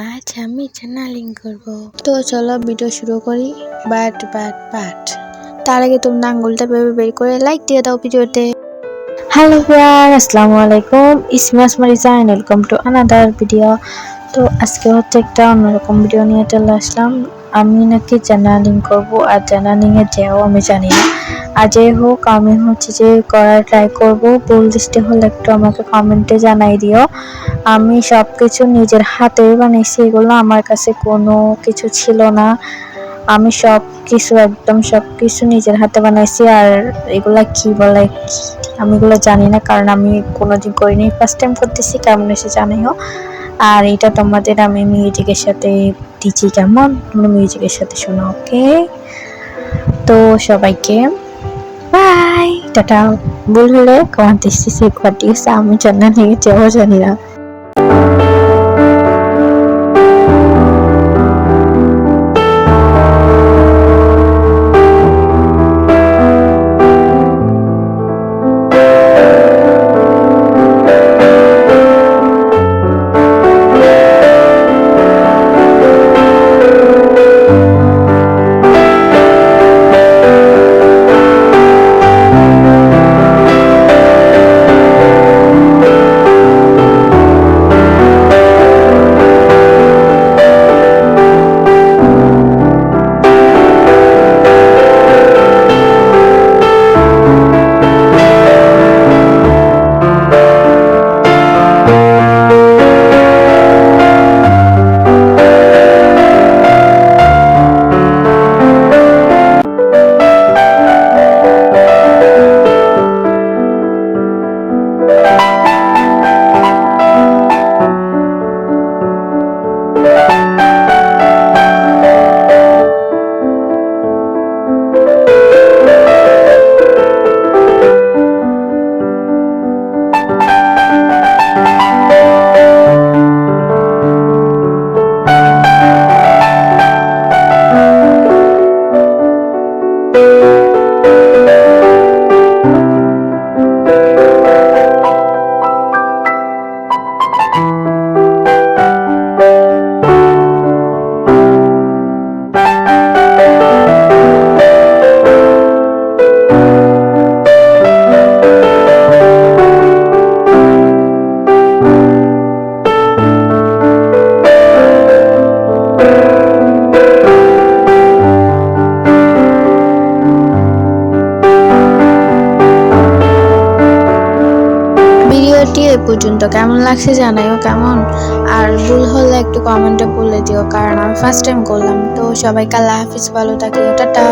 আজ আমি চ্যানেলিং করব। তো চলো ভিডিও শুরু করি বাট বাট বাট তার আগে তোমরা আঙ্গুলটা ভেবে বের করে লাইক দিয়ে দাও ভিডিওতে হ্যালো ভিয়ার আসসালামু আলাইকুম। ইসমাস মারিজা and welcome to another video তো আজকে হচ্ছে একটা অন্যরকম ভিডিও নিয়ে চলে আসলাম। আমি নাকি চ্যানেলিং করব, আর চ্যানেলিংয়ে যেও আমি জানি না। আর যাই হোক, আমি হচ্ছে যে করার ট্রাই করব। ভুল দৃষ্টি হলে একটু আমাকে কমেন্টে জানাই দিও। আমি সব কিছু নিজের হাতে বানিয়েছি এগুলো আমার কাছে কোনো কিছু ছিল না। আমি সব কিছু একদম সব কিছু নিজের হাতে বানাইছি, আর এগুলা কি বলে আমি এগুলো জানি না, কারণ আমি কোনোদিন করিনি। ফার্স্ট টাইম করতেছি, কেমন এসে জানাইও আর এটা তোমাদের আমি মিউজিকের সাথে দিচ্ছি, কেমন? তোমরা মিউজিকের সাথে শোনো ওকে তো সবাইকে বাই টাটা ভুল হলে কমেন্ট দিচ্ছি একবার আছে আমি জানা নেই যেও জানি না ভিডিওটি এ পর্যন্ত। কেমন লাগছে জানাইও কেমন? আর ভুল হলে একটু কমেন্টে বলে দিও, কারণ আমি ফার্স্ট টাইম করলাম। তো সবাইকে আল্লাহ হাফিজ, ভালো থাকিও, টাটা।